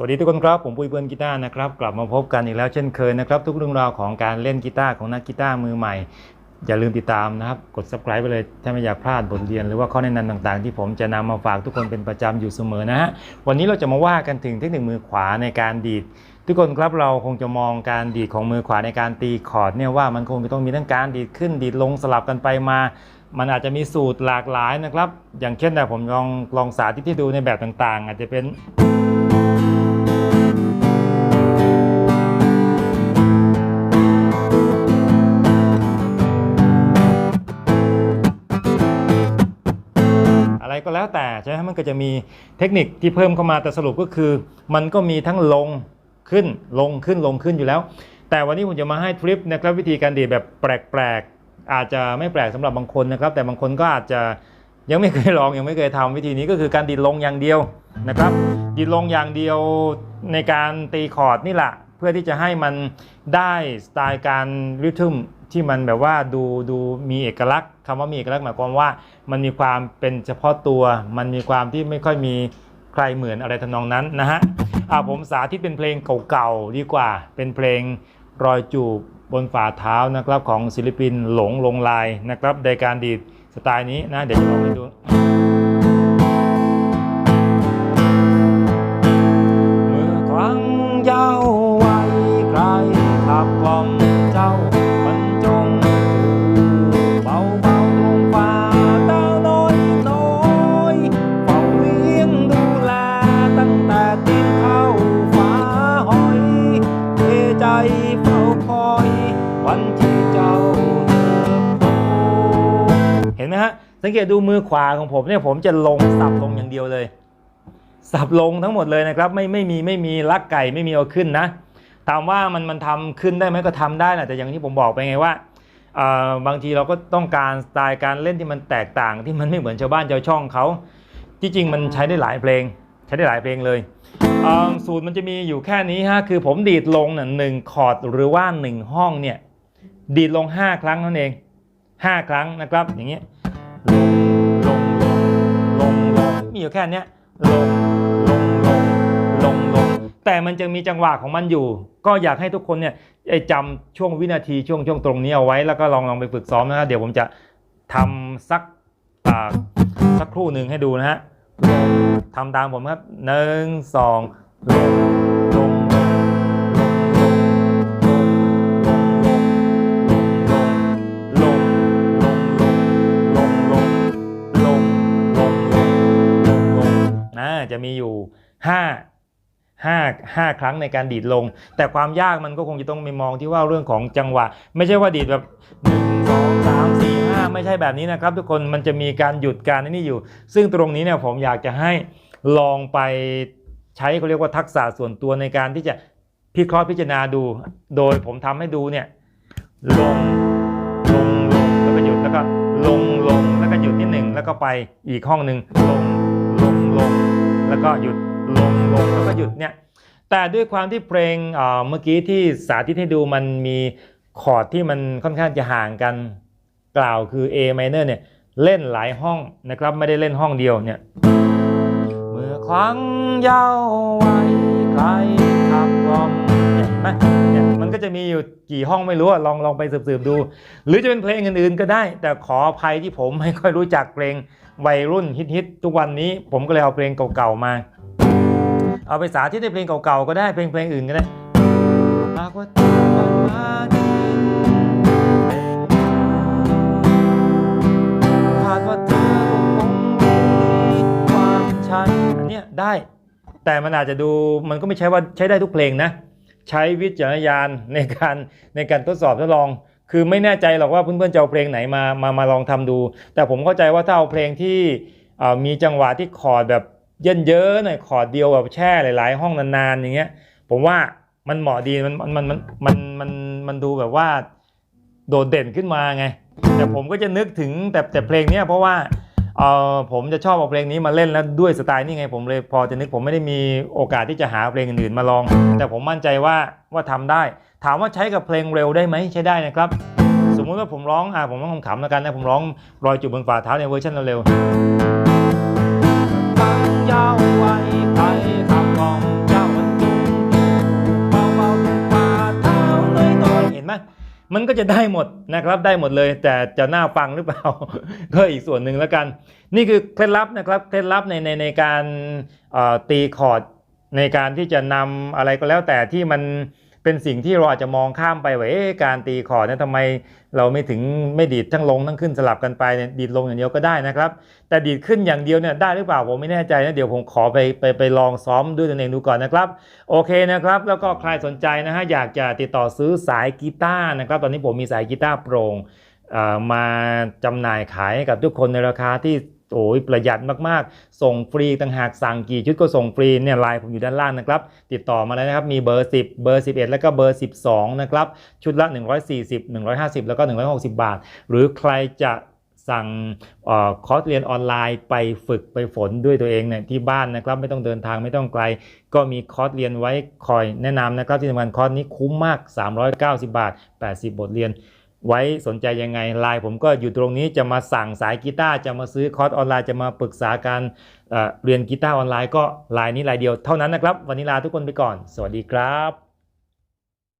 สวัสดีทุกคนครับ ผมปุ้ยเพื่อนกีตาร์นะครับ กลับมาพบกันอีกแล้วเช่นเคยนะครับ ทุกเรื่องราวของการเล่นกีตาร์ของนักกีตาร์มือใหม่ อย่าลืมติดตามนะครับ กด subscribe ไปเลย ถ้าไม่อยากพลาดบทเรียนหรือว่าข้อแนะนำต่างๆ ที่ผมจะนำมาฝากทุกคนเป็นประจำอยู่เสมอนะฮะวันนี้เราจะมาว่ากันถึงเทคนิคมือขวาในการดีด ทุกคนครับเราคงจะมองการดีดของมือขวาในการตีคอร์ดเนี่ยว่ามันคงจะต้องมีทั้งการดีดขึ้นดีดลงสลับกันไปมามันอาจจะมีสูตรหลากหลายนะครับ อย่างเช่นแต่ผมลองลองสาธิตที่ดูในแบบต่างๆ อาจจะเป็น ก็แล้วแต่ใช่ไหมมันก็จะมีเทคนิคที่เพิ่มเข้ามาแต่สรุปก็คือ มันก็มีทั้งลงขึ้นลงขึ้นลงขึ้นอยู่แล้ว แต่วันนี้ผมจะมาให้ทริปนะครับวิธีการดีดแบบแปลกๆ อาจจะไม่แปลกสำหรับบางคนนะครับ แต่บางคนก็อาจจะยังไม่เคยลองยังไม่เคยทำวิธีนี้ก็คือการดีดลงอย่างเดียวนะครับ ดีดลงอย่างเดียวในการตีคอร์ดนี่แหละเพื่อที่จะให้มันได้สไตล์การริทึม ที่มันแบบว่าดูดูมีเอกลักษณ์คำว่ามีเอกลักษณ์หมายความว่า มันมีความเป็นเฉพาะตัว มันมีความที่ไม่ค่อยมีใครเหมือนอะไรทนองนั้นนะฮะอ่าผมสาธิตเป็นเพลงเก่าๆดีกว่า เป็นเพลงรอยจูบบนฝ่าเท้านะครับของศิลปินหลงลงลายนะครับในการดีดสไตล์นี้นะเดี๋ยวจะลองให้ดู วันที่เจ้าเติบโตเห็นไหมฮะ สังเกตดูมือขวาของผมเนี่ยผมจะลงสับลงอย่างเดียวเลย สับลงทั้งหมดเลยนะครับ ไม่ไม่มีไม่มีลักไก่ไม่มีเอาขึ้นนะถามว่ามันมันทำขึ้นได้ไหมก็ทำได้แหละแต่อย่างที่ผมบอกไปไงว่าเออบางทีเราก็ต้องการสไตล์การเล่นที่มันแตกต่างที่มันไม่เหมือนชาวบ้านชาวช่องเขาที่จริงมันใช้ได้หลายเพลง ใช้ได้หลายเพลงเลยสูตรมันจะมีอยู่แค่นี้ฮะคือผมดีดลงหนึ่งคอร์ดหรือว่าหนึ่งห้องเนี่ย ดีดลง 5 ครั้งนั่นเอง 5 ครั้งนะครับ อย่างเงี้ยลงลงลงลงลงมีอยู่แค่นี้ลงลงลงลงลงแต่มันจะมีจังหวะของมันอยู่ ก็อยากให้ทุกคนเนี่ยจำช่วงวินาทีช่วงช่วงตรงนี้เอาไว้แล้วก็ลองลองไปฝึกซ้อมนะครับเดี๋ยวผมจะทำสักสักครู่หนึ่งให้ดูนะฮะลงทำตามผมครับหนึ่งสองลง มีอยู่ห้าห้าห้าครั้งในการดีดลง แต่ความยากมันก็คงจะต้องไปมองที่ว่าเรื่องของจังหวะ ไม่ใช่ว่าดีดแบบหนึ่งสองสามสี่ห้าไม่ใช่แบบนี้นะครับ ทุกคนมันจะมีการหยุดการนี่อยู่ ซึ่งตรงนี้เนี่ยผมอยากจะให้ลองไปใช้เขาเรียกว่าทักษะส่วนตัวในการที่จะพิเคราะห์พิจารณาดู โดยผมทำให้ดูเนี่ยลงลงลงแล้วก็หยุดแล้วก็ลงลงแล้วก็หยุดนิดหนึ่งแล้วก็ไปอีกห้องหนึ่งลง แล้วก็หยุดลงลงแล้วก็หยุดเนี่ยแต่ด้วยความที่เพลงเมื่อกี้ที่สาธิตให้ดูมันมีคอร์ดที่มันค่อนข้างจะห่างกันกล่าวคือ A minor เนี่ยเล่นหลายห้องนะครับไม่ได้เล่นห้องเดียวเนี่ยเมื่อครั้งเยาวัยใคร นี่ยเห็นไหมเนี่ยมันก็จะมีอยู่กี่ห้องไม่รู้อะลองลองไปสืบๆดู หรือจะเป็นเพลงอื่นๆก็ได้ แต่ขออภัยที่ผมไม่ค่อยรู้จักเพลงวัยรุ่นฮิตๆทุกวันนี้ผมก็เลยเอาเพลงเก่าๆมา เอาไปสาธิตในเพลงเก่าๆก็ได้เพลงเพลงอื่นก็ได้หากว่าเธอมาดว่าเธอคงดีกว่าฉันอันเนี้ยได้ แต่มันอาจจะดูมันก็ไม่ใช่ว่าใช้ได้ทุกเพลงนะ ใช้วิจารณญาณในการในการทดสอบทดลอง คือไม่แน่ใจหรอกว่าเพื่อนๆจะเอาเพลงไหนมามามาลองทำดู แต่ผมเข้าใจว่าถ้าเอาเพลงที่มีจังหวะที่คอร์ดแบบเยินเยอะหน่อยคอร์ดเดียวแบบแช่หลาย ๆ ห้องนานๆอย่างเงี้ยผมว่ามันเหมาะดีมันมันมันมันมันมันดูแบบว่าโดดเด่นขึ้นมาไง แต่ผมก็จะนึกถึงแต่แต่เพลงเนี้ยเพราะว่า เออผมจะชอบเอาเพลงนี้มาเล่นแล้วด้วยสไตล์นี่ไงผมเลยพอจะนึกผมไม่ได้มีโอกาสที่จะหาเพลงอื่นๆมาลอง แต่ผมมั่นใจว่าว่าทำได้ ถามว่าใช้กับเพลงเร็วได้ไหมใช้ได้นะครับ สมมุติว่าผมร้องอ่าผมร้องขำๆแล้วกันนะผมร้องรอยจูบบนฝ่าเท้าในเวอร์ชันเร็วๆ มันก็จะได้หมดนะครับได้หมดเลยแต่จะน่าฟังหรือเปล่า ก็อีกส่วนหนึ่งแล้วกัน นี่คือเคล็ดลับนะครับเคล็ดลับในในในการตีคอร์ดในการที่จะนำอะไรก็แล้วแต่ที่มัน เป็นสิ่งที่เราอาจจะมองข้ามไปว่าการตีคอร์ดเนี่ยทำไมเราไม่ถึงไม่ดีดทั้งลงทั้งขึ้นสลับกันไปเนี่ยดีดลงอย่างเดียวก็ได้นะครับ แต่ดีดขึ้นอย่างเดียวเนี่ยได้หรือเปล่าผมไม่แน่ใจนะเดี๋ยวผมขอไปไปไปลองซ้อมด้วยตนเองดูก่อนนะครับ โอเคนะครับ แล้วก็ใครสนใจนะฮะอยากจะติดต่อซื้อสายกีตาร์นะครับ ตอนนี้ผมมีสายกีตาร์โปร่งเอ่อมาจำหน่ายขายให้กับทุกคนในราคาที่ โอ้ยประหยัดมากๆ ส่งฟรีต่างหากสั่งกี่ชุดก็ส่งฟรีเนี่ยไลน์ผมอยู่ด้านล่างนะครับ ติดต่อมาเลยนะครับ มีเบอร์ 10 เบอร์ 11 แล้วก็เบอร์ 12 นะครับ ชุดละ 140 150 แล้วก็ 160 บาท หรือใครจะสั่งออคอร์สเรียนออนไลน์ไปฝึกไปฝนด้วยตัวเองเนี่ยที่บ้านนะครับ ไม่ต้องเดินทางไม่ต้องไกล ก็มีคอร์สเรียนไว้คอยแนะนำนะครับที่สำคัญคอร์สนี้คุ้มมาก 390 บาท 80 บทเรียน ไว้สนใจยังไงไลน์ผมก็อยู่ตรงนี้จะมาสั่งสายกีตาร์จะมาซื้อคอร์สออนไลน์จะมาปรึกษาการเเรียนกีตาร์ออนไลน์ก็ไลน์นี้ไลน์เดียวเท่านั้นนะครับ วันนี้ลาทุกคนไปก่อน สวัสดีครับ